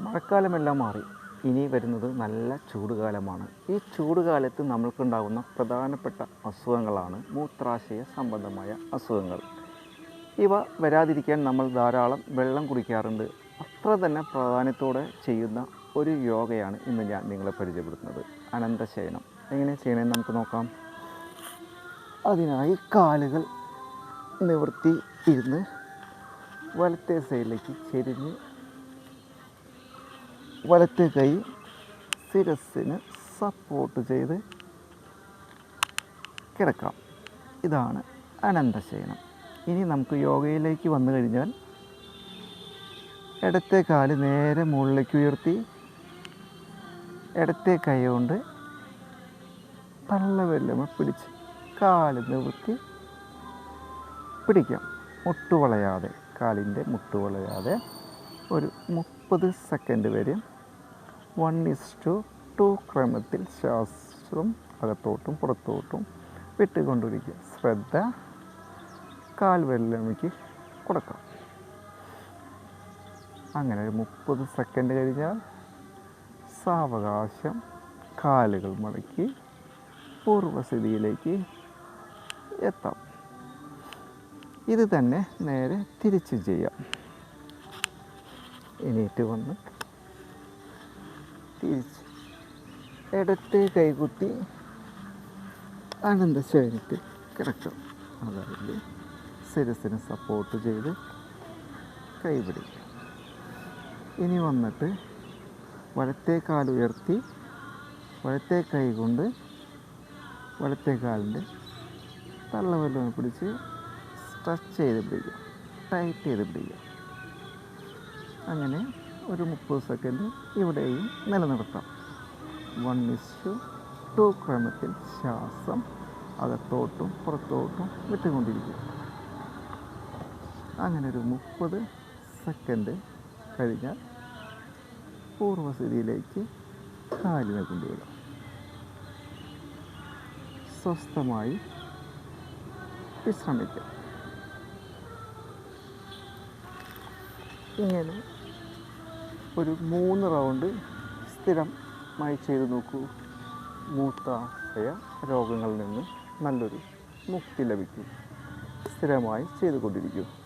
മഴക്കാലമെല്ലാം മാറി. ഇനി വരുന്നത് നല്ല ചൂടുകാലമാണ്. ഈ ചൂടുകാലത്ത് നമ്മൾക്കുണ്ടാകുന്ന പ്രധാനപ്പെട്ട അസുഖങ്ങളാണ് മൂത്രാശയ സംബന്ധമായ അസുഖങ്ങൾ. ഇവ വരാതിരിക്കാൻ നമ്മൾ ധാരാളം വെള്ളം കുടിക്കാറുണ്ട്. അത്ര തന്നെ പ്രാധാന്യത്തോടെ ചെയ്യുന്ന ഒരു യോഗയാണ് ഇന്ന് ഞാൻ നിങ്ങളെ പരിചയപ്പെടുത്തുന്നത്. അനന്തശയനം. എങ്ങനെ ചെയ്യണമെന്ന് നമുക്ക് നോക്കാം. അതിനായി കാലുകൾ നിവർത്തി ഇരുന്ന് വലത്തെ സൈഡിലേക്ക് ചെരിഞ്ഞ് വലത്തെ കൈ ശിരസ്സിന് സപ്പോർട്ട് ചെയ്ത് കിടക്കാം. ഇതാണ് അനന്തശയനം. ഇനി നമുക്ക് യോഗയിലേക്ക് വന്നു കഴിഞ്ഞാൽ ഇടത്തെ കാൽ നേരെ മുകളിലേക്ക് ഉയർത്തി ഇടത്തെ കൈ കൊണ്ട് തള്ളവെല്ലമ പിടിച്ച് കാൽ നിവർത്തി പിടിക്കാം. മുട്ടുവളയാതെ കാലിന്റെ മുട്ടുവളയാതെ. ഒരു മുപ്പത് സെക്കൻഡ് വരെ വൺ ഇസ് ടു ടു ക്രമത്തിൽ ശ്വാസം അകത്തോട്ടും പുറത്തോട്ടും വിട്ടുകൊണ്ടിരിക്കുക. ശ്രദ്ധ കാൽ വെല്ലമയ്ക്ക് കൊടുക്കാം അങ്ങനെ ഒരു മുപ്പത് സെക്കൻഡ് കഴിഞ്ഞാൽ സാവകാശം കാലുകൾ മടക്കി പൂർവസ്ഥിതിയിലേക്ക് എത്താം. ഇത് തന്നെ നേരെ തിരിച്ച് ചെയ്യാം. എണീറ്റ് വന്ന് തിരിച്ച് ഇടത്തെ കൈകുത്തി അനന്തശയനത്തിൽ കിടക്കും. അതായത് സിരസിനെ സപ്പോർട്ട് ചെയ്ത് കൈപിടിക്കും. ഇനി വന്നിട്ട് വലത്തെ കാൽ ഉയർത്തി വലത്തെ കൈ കൊണ്ട് വലത്തെ കാലിന്റെ തള്ളവെല്ലം പിടിച്ച് സ്ട്രെച്ച് ചെയ്ത് പിടിക്കുക ടൈറ്റ് ചെയ്ത് പിടിക്കുക അങ്ങനെ ഒരു മുപ്പത് സെക്കൻഡ് ഇവിടെയും നിലനിർത്താം. വൺ ഇസ് ടു ക്രമത്തിൽ ശ്വാസം അകത്തോട്ടും പുറത്തോട്ടും വിട്ടുകൊണ്ടിരിക്കും. അങ്ങനെ ഒരു മുപ്പത് സെക്കൻഡ് കഴിഞ്ഞാൽ പൂർവസ്ഥിതിയിലേക്ക് കാലിനെ കൊണ്ടുവരാം സ്വസ്ഥമായി വിശ്രമിക്കാം ഇങ്ങനെ ഒരു മൂന്ന് റൗണ്ട് സ്ഥിരമായി ചെയ്തു നോക്കൂ. മൂത്താശയ രോഗങ്ങളിൽ നിന്ന് നല്ലൊരു മുക്തി ലഭിക്കും. സ്ഥിരമായി ചെയ്തുകൊണ്ടിരിക്കും.